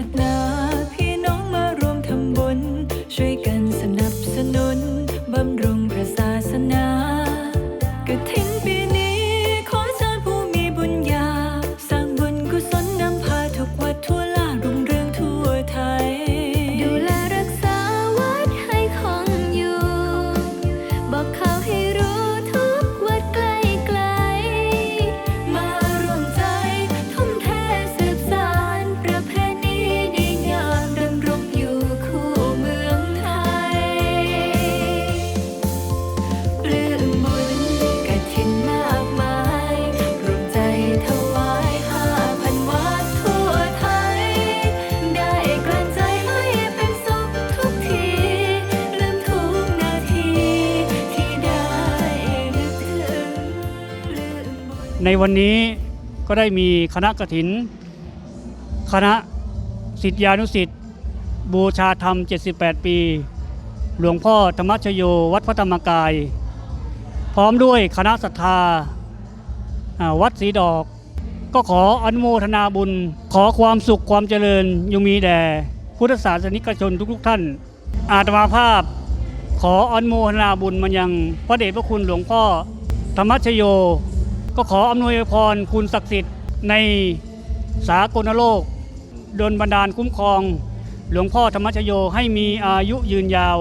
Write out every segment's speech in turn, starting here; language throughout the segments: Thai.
at night. ในวันนี้ก็ได้มีคณะกฐิน คณะสิทธิานุสิทธิ์บูชาธรรม 78 ปี หลวงพ่อธรรมชโยวัดพระธรรมกาย พร้อมด้วยคณะศรัทธาวัดสีดอก ก็ขออนุโมทนาบุญ ขอความสุขความเจริญยงมีแด่พุทธศาสนิกชนทุกๆท่าน อาตมาภาพ ขออนุโมทนาบุญมายังพระเดชพระคุณหลวงพ่อธรรมชโย ก็ขออำนวยพรคุณศักดิ์สิทธิ์ในสากลโลกดลบันดาลคุ้มครอง หลวงพ่อธรรมชโยให้มีอายุยืนยาว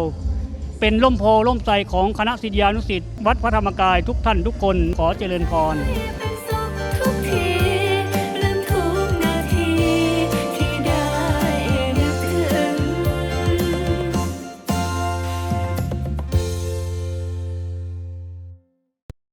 เป็นล่มโพล่มใจของคณะศิษยานุสิษย์วัดพระธรรมกายทุกท่านทุกคนขอเจริญพร